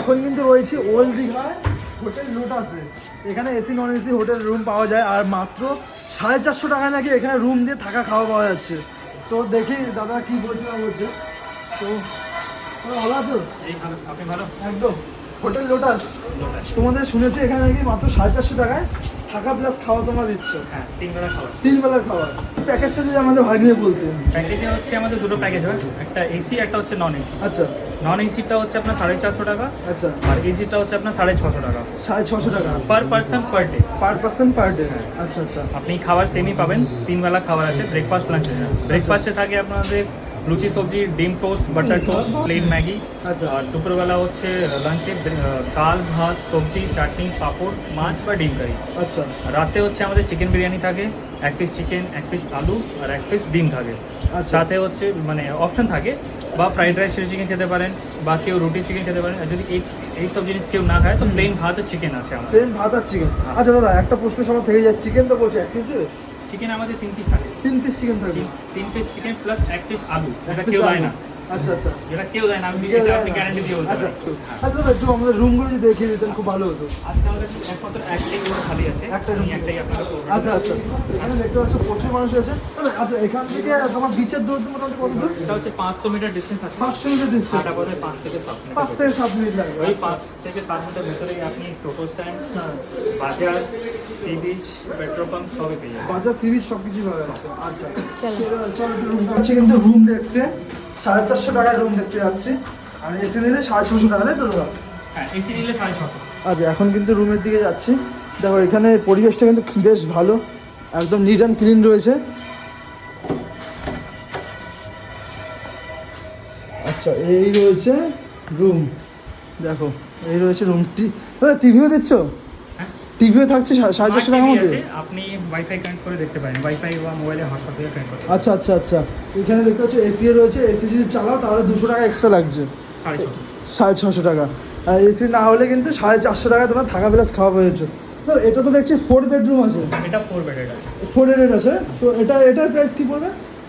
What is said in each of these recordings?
এখন কিন্তু রয়েছে ওল্ড দীঘায় হোটেল লোটাসে এখানে AC non AC hotel room পাওয়া যায় আর মাত্র সাড়ে চারশো টাকায় নাকি এখানে রুম দিয়ে থাকা খাওয়া পাওয়া যাচ্ছে। তো দেখি দাদা কি বলছে না বলছে। তো ভালো আছো? একদম। হোটেল লোটাস তোমাদের শুনেছি এখানে নাকি মাত্র সাড়ে চারশো টাকায় থাকা প্লাস খাওয়া তোমরা দিচ্ছ। হ্যাঁ তিন বেলা খাবার। তিন বেলার খাবার। প্যাকেজটা যদি আমাদের ভাগিয়ে বলতেন। প্যাকেজে হচ্ছে আমাদের দুটো প্যাকেজ হয়। একটা এসি একটা হচ্ছে নন এসি আচ্ছা। নন এসিটা হচ্ছে আপনার সাড়ে চারশো টাকা। আচ্ছা। আর এসিটা হচ্ছে আপনার সাড়ে ছশো টাকা। সাড়ে ছশো টাকা। Per person per day per person per day আচ্ছা আচ্ছা। আপনি খাবার সেমই পাবেন তিন বেলা খাবার আছে ব্রেকফাস্ট লাঞ্চ ব্রেকফাস্টে থাকে আপনাদের লুচি সবজি ডিম toast butter toast plain Maggi. আচ্ছা। আর দুপুরবেলা হচ্ছে লাঞ্চে ডাল ভাত সবজি চাটনি পাঁপড় মাছ বা ডিম কারি আচ্ছা। রাতে হচ্ছে আমাদের চিকেন বিরিয়ানি থাকে এক পিস চিকেন এক পিস আলু আর এক পিস ডিম থাকে। আচ্ছা। সাথে হচ্ছে মানে অপশন থাকে বা ফ্রাইড রাইস চিকেন খেতে পারেন বা কেউ রুটি চিকেন খেতে পারেন। আর যদি এই এই সব জিনিস কেউ না খায় তো প্লেন ভাত আর চিকেন আছে আমাদের। প্লেন ভাত আর চিকেন আচ্ছা দাদা একটা প্রশ্ন সবার থেকে যায় চিকেন তো বলছে এক পিস দেবে? চিকেন আমাদের তিন পিস থাকে। তিন পিস চিকেন থাকে তিন- পিস চিকেন প্লাস এক পিস আলু। এটা কেউ দেয় না। আচ্ছা আচ্ছা। যেটা কেউ দেয় না আমি কেউ আপনি গ্যারান্টি দিয়ে আচ্ছা আচ্ছা দাদা একটু আমাদের রুমগুলো যদি দেখিয়ে দিতেন খুব ভালো হতো। আজকে আমাদের একমাত্র একটাই খালি আছে। একটা। আমি একটাই আচ্ছা আচ্ছা। এখানে দেখতে পাচ্ছ প্রচুর মানুষ আছে আচ্ছা এখান থেকে তোমার বিচের দূরত্ব মোটামুটি কত দূর? এটা হচ্ছে পাঁচশো মিটার ডিস্টেন্স আছে। পাঁচশো মিটার ডিস্টেন্স পথে থেকে সাত মিনিট পাঁচ থেকে সাত মিনিট লাগবে ওই আচ্ছা। পাঁচ থেকে সাত মিনিটের ভেতরেই আপনি টোটো স্ট্যান্ড বাজার সি বিচ পেট্রোল পাম্প সবই পেয়ে যাবেন। বাজার সিরিজ সব কিছু পাওয়া যাচ্ছে। আচ্ছা। চলো। রুম কিন্তু রুম দেখতে। সাড়ে চারশো টাকার রুম দেখতে যাচ্ছি। আর এসি নিলে সাড়ে ছশো টাকা তাই তো দাদা? হ্যাঁ এসি নিলে সাড়ে ছশো। আচ্ছা এখন কিন্তু রুমের দিকে যাচ্ছি। দেখো এখানে পরিবেশটা কিন্তু বেশ ভালো। একদম নিট অ্যান্ড ক্লিন রয়েছে। আচ্ছা এই রয়েছে রুম দেখো এই রয়েছে রুমটি টিভিও দিচ্ছ টিভিও থাকছে সাড়ে চারশো টাকার মধ্যে? আপনি ওয়াইফাই কানেক্ট করে দেখতে পারেন। ওয়াইফাই বা মোবাইলে হটস্পট থেকে কানেক্ট করতে আচ্ছা আচ্ছা আচ্ছা। এখানে দেখতে পাচ্ছ এসি রয়েছে। এসি যদি চালাও তাহলে দুশো টাকা এক্সট্রা লাগছে। সাড়ে ছশো। টাকা। আর এসি না হলে কিন্তু সাড়ে চারশো টাকা তোমার থাকা প্লাস খাওয়া পেয়েছ তো এটা তো দেখছি ফোর বেডরুম আছে। এটা ফোর বেডেড আছে। ফোর বেডের আছে। তো এটা এটার প্রাইস কি পড়বে?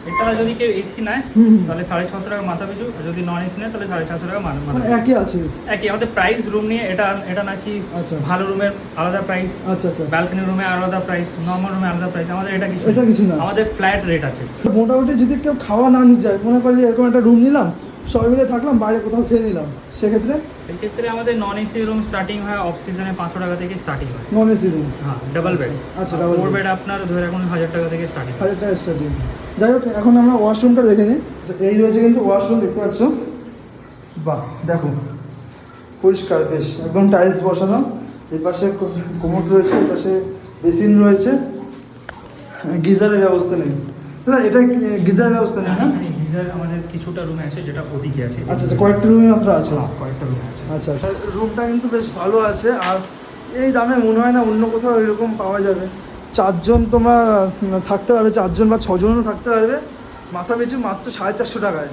এটা যদি কেউ এসি নেয় তাহলে সাড়ে ছশো টাকা মাথা পিছু যদি নন এসি নেয় তাহলে সাড়ে চারশো টাকা মাথা মানে একই আছে? একই আমাদের প্রাইস রুম নিয়ে এটা এটা নাকি আচ্ছা। ভালো রুমের আলাদা প্রাইস আচ্ছা আচ্ছা। ব্যালকনি রুমে আলাদা প্রাইস নর্মাল রুমে আলাদা প্রাইস আমাদের এটা কিছু এটা কিছু না। আমাদের ফ্ল্যাট রেট আছে। মোটামুটি যদি কেউ খাওয়া না নিতে যায় মনে করে যে এরকম একটা রুম নিলাম সবাই মিলে থাকলাম বাইরে কোথাও খেয়ে নিলাম সেক্ষেত্রে সেক্ষেত্রে আমাদের নন এসি রুম স্টার্টিং হয় অফ সিজনে পাঁচশো টাকা থেকে স্টার্টিং হয়। নন এসি রুম হ্যাঁ ডাবল বেড আচ্ছা, ফোর বেড আপনার ধরে রাখুন হাজার টাকা থেকে স্টার্টিং হাজার টাকা স্টার্টিং যাই হোক এখন আমরা ওয়াশরুমটা দেখে নিই। আচ্ছা, এই রয়েছে কিন্তু ওয়াশরুম দেখতে পাচ্ছ? বাহ দেখো। পরিষ্কার বেশ। একদম টাইলস বসানো। এই পাশে কোমর রয়েছে এই পাশে বেসিন রয়েছে। গিজারের ব্যবস্থা নেই। দাদা এটা গিজারের ব্যবস্থা নেই না? গিজার আমাদের কিছুটা রুমে আছে যেটা ওদিকে আছে। আচ্ছা আচ্ছা কয়েকটা রুমে মাত্র আছে? হ্যাঁ, কয়েকটা রুমে আছে। আচ্ছা আচ্ছা। রুমটা কিন্তু বেশ ভালো আছে আর এই দামে মনে হয় না অন্য কোথাও এরকম পাওয়া যাবে। চারজন তোমরা থাকতে পারবে চারজন বা ছজনও থাকতে পারবে মাথা পিছু মাত্র সাড়ে চারশো টাকায়।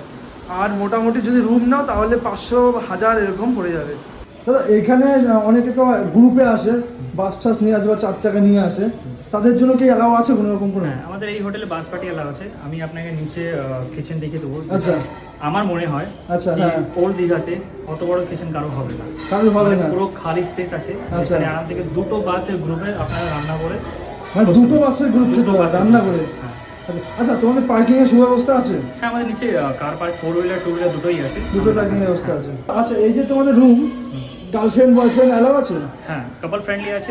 আর মোটামুটি যদি রুম নাও তাহলে পাঁচশো হাজার এরকম পড়ে যাবে। দাদা এখানে অনেকে তো গ্রুপে আসে বাস টাস নিয়ে আসে বা চার চাকা নিয়ে আসে। তাদের জন্য কি অ্যালাউ আছে কোনো রকম কোনো? হ্যাঁ আমাদের এই হোটেলে বাস পার্টি এলাও আছে। আমি আপনাকে নিচে কিচেন দেখে দেবো। আচ্ছা। আমার মনে হয় আচ্ছা, হ্যাঁ। ওল্ড দীঘাতে অত বড় কিচেন কারও হবে না। কারণ হবে মানে না। পুরো খালি স্পেস আছে। আচ্ছা। এখানে আরাম থেকে দুটো বাসের গ্রুপে আপনারা রান্না করে মানে দুটো বাসের গ্রুপ দুটো বাসের রান্না করে? হ্যাঁ। আচ্ছা, আচ্ছা তোমাদের পার্কিং এর সুব্যবস্থা আছে? হ্যাঁ আমাদের নিচে car park four wheeler two wheeler দুটোই আছে। দুটো পার্কিং এর ব্যবস্থা আছে। আচ্ছা এই যে তোমাদের রুম গার্লফ্রেন্ড বয়ফ্রেন্ড অ্যালাউ আছে? হ্যাঁ কাপল ফ্রেন্ডলি আছে।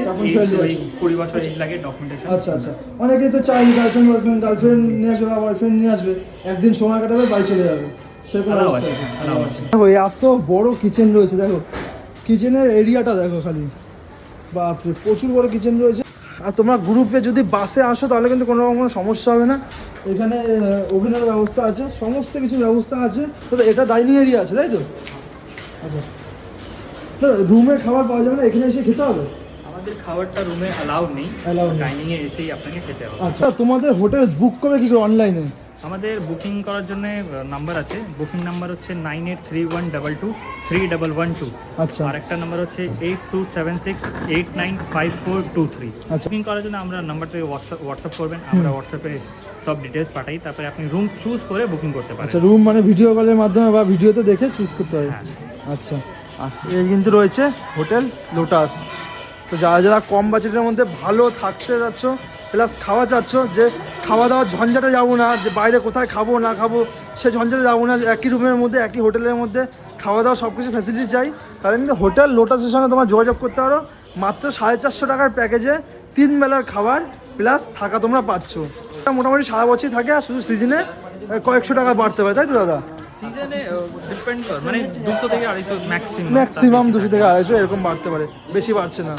কুড়ি বছর এজ লাগে ডকুমেন্টেশন আচ্ছা আচ্ছা। অনেকেই তো চাই গার্লফ্রেন্ড বয়ফ্রেন্ড গার্লফ্রেন্ড নিয়ে আসবে বা বয়ফ্রেন্ড নিয়ে আসবে একদিন সময় কাটাবে বাড়ি চলে যাবে। সেরকম। দেখো এত বড় কিচেন রয়েছে দেখো। কিচেনের এরিয়াটা দেখো খালি। বাপরে প্রচুর বড় কিচেন রয়েছে। আর তোমরা গ্রুপে যদি বাসে আসো তাহলে কিন্তু কোনো রকম কোনো সমস্যা হবে না। এখানে ওভেনের ব্যবস্থা আছে সমস্ত কিছু ব্যবস্থা আছে। তো এটা ডাইনিং এরিয়া আছে তাই তো? আচ্ছা। রুমে খাবার পাওয়া যাবে না এখানে এসে খেতে হবে? আমাদের খাবারটা রুমে অ্যালাউড নেই। নেই। ডাইনিং এ এসেই আপনাকে খেতে হবে। আচ্ছা তোমাদের হোটেল বুক করবে কি করে অনলাইনে আমাদের বুকিং করার জন্য নাম্বার আছে। বুকিং নাম্বার হচ্ছে nine eight three one double two three double one two আচ্ছা। আর একটা নাম্বার হচ্ছে eight two seven six eight nine five four two three আচ্ছা। বুকিং করার জন্য আমরা নাম্বারটা হোয়াটসঅ্যাপ হোয়াটসঅ্যাপ করবেন। আমরা হোয়াটসঅ্যাপে সব ডিটেলস পাঠাই। তারপরে আপনি রুম চুজ করে বুকিং করতে পারেন। আচ্ছা রুম মানে ভিডিও কলের মাধ্যমে বা ভিডিওতে দেখে চুজ করতে হবে। হ্যাঁ। আচ্ছা। এই কিন্তু রয়েছে হোটেল লোটাস। তো যারা যারা কম বাজেটের মধ্যে ভালো থাকতে যাচ্ছ প্লাস খাওয়া চাচ্ছ, যে খাওয়া দাওয়ার ঝঞ্ঝাটে যাব না, যে বাইরে কোথায় খাব, না খাব, সে ঝঞ্ঝাটে যাব না একই রুমের মধ্যে, একই হোটেলের মধ্যে খাওয়া দাওয়া সব কিছু ফ্যাসিলিটি চাই, তাহলে কিন্তু হোটেল লোটাসের সঙ্গে তোমার যোগাযোগ করতে পারো। মাত্র সাড়ে চারশো টাকার প্যাকেজে তিন বেলার খাবার, প্লাস থাকা তোমরা পাচ্ছ। মোটামুটি সারা বছরই থাকে, আর শুধু সিজনে কয়েকশো টাকা বাড়তে পারে, তাই তো দাদা? সিজনে ডিপেন্ড করে। মানে থেকে আড়াইশো ম্যাক্সিমাম ম্যাক্সিমাম দুশো থেকে আড়াইশো এরকম বাড়তে পারে। বেশি বাড়ছে না।